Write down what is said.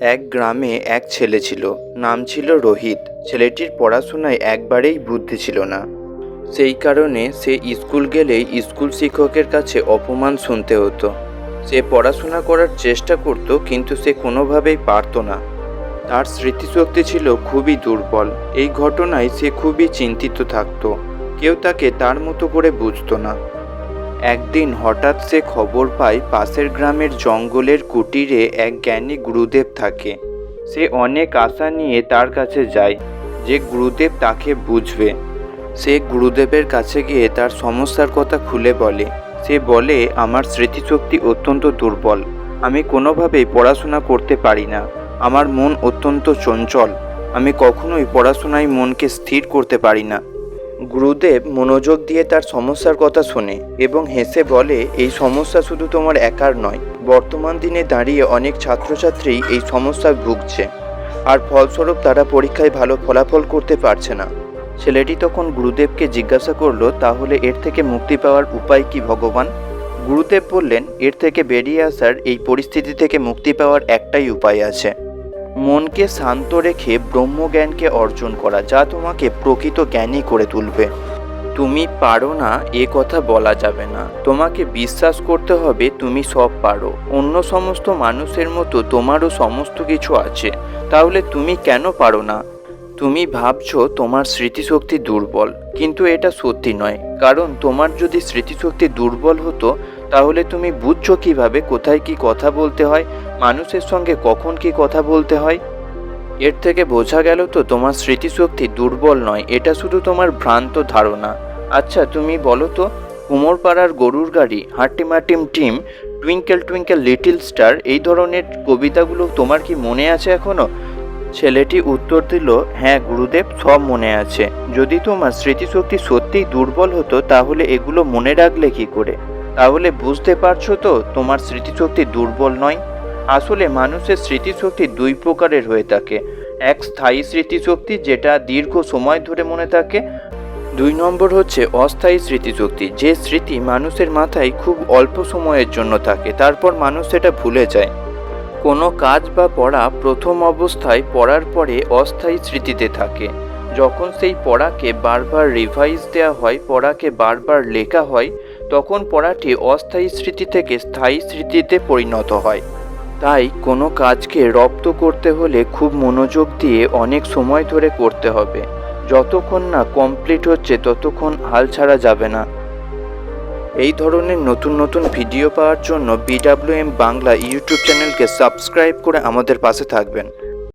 এক গ্রামে এক ছেলে ছিল, নাম ছিল রোহিত। ছেলেটির পড়াশোনায় একবারেই বুদ্ধি ছিল না। সেই কারণে সে স্কুল গেলেই স্কুল শিক্ষকের কাছে অপমান শুনতে হতো। সে পড়াশোনা করার চেষ্টা করত, কিন্তু সে কোনোভাবেই পারতো না। তার স্মৃতিশক্তি ছিল খুবই দুর্বল। এই ঘটনায় সে খুবই চিন্তিত থাকতো। কেউ তাকে তার মতো করে বুঝতো না। একদিন হঠাৎ সে খবর পায় পাশের গ্রামের জঙ্গলের কুটিরে এক জ্ঞানী গুরুদেব থাকে। সে অনেক আশা নিয়ে তার কাছে যায়, যে গুরুদেব তাকে বুঝবে। সে গুরুদেবের কাছে গিয়ে তার সমস্যার কথা খুলে বলে। সে বলে, আমার স্মৃতিশক্তি অত্যন্ত দুর্বল। আমি কোনোভাবেই পড়াশোনা করতে পারি না। আমার মন অত্যন্ত চঞ্চল। আমি কখনোই পড়াশোনায় মনকে স্থির করতে পারি না। গুরুদেব মনোযোগ দিয়ে তার সমস্যার কথা শোনে এবং হেসে বলে, এই সমস্যা শুধু তোমার একার নয়। বর্তমান দিনে দাঁড়িয়ে অনেক ছাত্রছাত্রী এই সমস্যায় ভুগছে। আর ফলস্বরূপ তারা পরীক্ষায় ভালো ফলাফল করতে পারছে না। ছেলেটি তখন গুরুদেবকে জিজ্ঞাসা করল, তাহলে এর থেকে মুক্তি পাওয়ার উপায় কি ভগবান? গুরুদেব বললেন, এর থেকে বেরিয়ে আসার এই পরিস্থিতি থেকে মুক্তি পাওয়ার একটাই উপায় আছে। মনকে শান্ত রেখে ব্রহ্মজ্ঞানকে অর্জন করা, যা তোমাকে প্রকৃত জ্ঞানী করে তুলবে। তুমি পারো না, এ কথা বলা যাবে না। তোমাকে বিশ্বাস করতে হবে, তুমি সব পারো। অন্য সমস্ত মানুষের মতো তোমারও সমস্ত কিছু আছে। তাহলে তুমি কেন পারো না? তুমি ভাবছ তোমার স্মৃতিশক্তি দুর্বল, কিন্তু এটা সত্যি নয়। কারণ তোমার যদি স্মৃতিশক্তি দুর্বল হতো তাহলে তুমি বুঝছ কীভাবে কোথায় কি কথা বলতে হয়? মানুষের সঙ্গে কখন কি কথা বলতে হয়? এর থেকে বোঝা গেল তো তোমার স্মৃতিশক্তি দুর্বল নয়, এটা শুধু তোমার ভ্রান্ত ধারণা। আচ্ছা তুমি বলো তো, কুমোরপাড়ার গরুর গাড়ি হাট্টিমাটিম টিম, টুইঙ্কেল টুইঙ্কেল লিটিল স্টার, এই ধরনের কবিতাগুলো তোমার কি মনে আছে এখনও? ছেলেটি উত্তর দিল হ্যাঁ গুরুদেব, সব মনে আছে। যদি তোমার স্মৃতিশক্তি সত্যিই দুর্বল হতো, তাহলে এগুলো মনে রাখলে কি করে? তাহলে বুঝতে পারছ তো, তোমার স্মৃতিশক্তি দুর্বল নয়? আসলে মানুষের স্মৃতিশক্তি দুই প্রকারের হয়ে থাকে। এক স্থায়ী স্মৃতিশক্তি যেটা দীর্ঘ সময় ধরে মনে থাকে। দুই নম্বর হচ্ছে অস্থায়ী স্মৃতিশক্তি। যে স্মৃতি মানুষের মাথায় খুব অল্প সময়ের জন্য থাকে, তারপর মানুষ সেটা ভুলে যায়। কোনো কাজ বা পড়া প্রথম অবস্থায় পড়ার পরে অস্থায়ী স্মৃতিতে থাকে। যখন সেই পড়াকে বারবার রিভাইজ দেওয়া হয়, পড়াকে বারবার লেখা হয় তখন পড়াটি অস্থায়ী স্মৃতি থেকে স্থায়ী স্মৃতিতে পরিণত হয়। তাই কোনো কাজকে রপ্ত করতে হলে খুব মনোযোগ দিয়ে অনেক সময় ধরে করতে হবে। যতক্ষণ না কমপ্লিট হচ্ছে, ততক্ষণ হাল ছাড়া যাবে না। এই ধরনের নতুন নতুন ভিডিও পাওয়ার জন্য বিডাব্লিউএম বাংলা ইউটিউব চ্যানেলকে সাবস্ক্রাইব করে আমাদের পাশে থাকবেন।